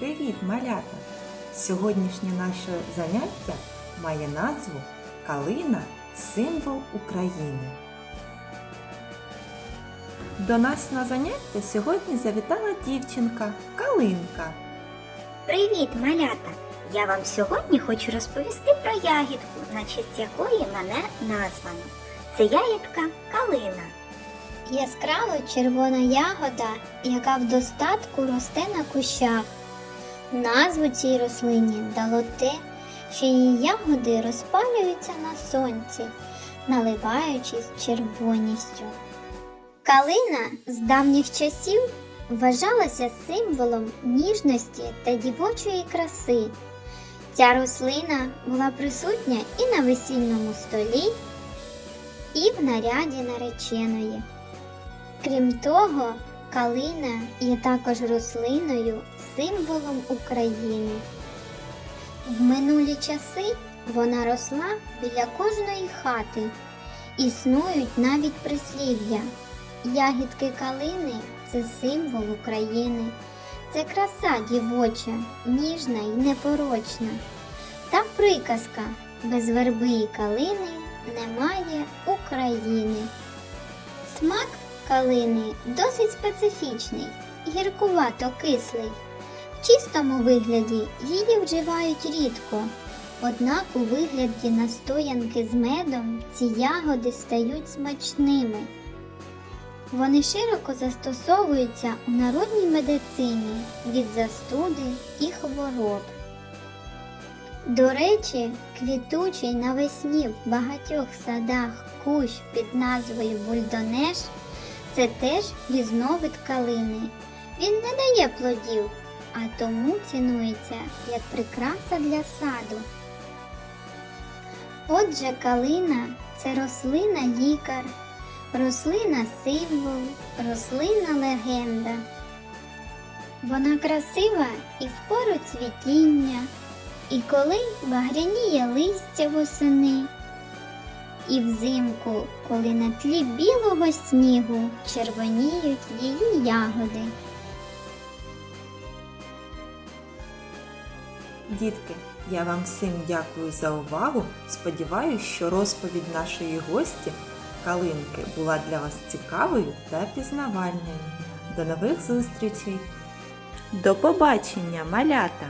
Привіт, малята! Сьогоднішнє наше заняття має назву Калина символ України. До нас на заняття сьогодні завітала дівчинка Калинка. Привіт, малята! Я вам сьогодні хочу розповісти про ягідку, на честь якої мене названо. Це ягідка калина. Яскраво червона ягода, яка в достатку росте на кущах. Назву цій рослині дало те, що її ягоди розпалюються на сонці, наливаючись червоністю. Калина з давніх часів вважалася символом ніжності та дівочої краси. Ця рослина була присутня і на весільному столі, і в наряді нареченої. Крім того, калина є також рослиною, символом України. В минулі часи вона росла біля кожної хати. Існують навіть прислів'я. Ягідки калини це символ України. Це краса дівоча, ніжна і непорочна. Та приказка без верби і калини немає України. Смак калини досить специфічний, гіркувато-кислий. В чистому вигляді її вживають рідко, однак у вигляді настоянки з медом ці ягоди стають смачними. Вони широко застосовуються у народній медицині від застуди і хвороб. До речі, квітучий навесні в багатьох садах кущ під назвою бульдонеш це теж різновид калини. Він не дає плодів, а тому цінується як прикраса для саду. Отже, калина це рослина лікар, рослина символ, рослина легенда. Вона красива і в пору цвітіння, і коли багряніє листя восени, і взимку, коли на тлі білого снігу червоніють її ягоди. Дітки, я вам всім дякую за увагу. Сподіваюсь, що розповідь нашої гості Калинки була для вас цікавою та пізнавальною. До нових зустрічей! До побачення, малята!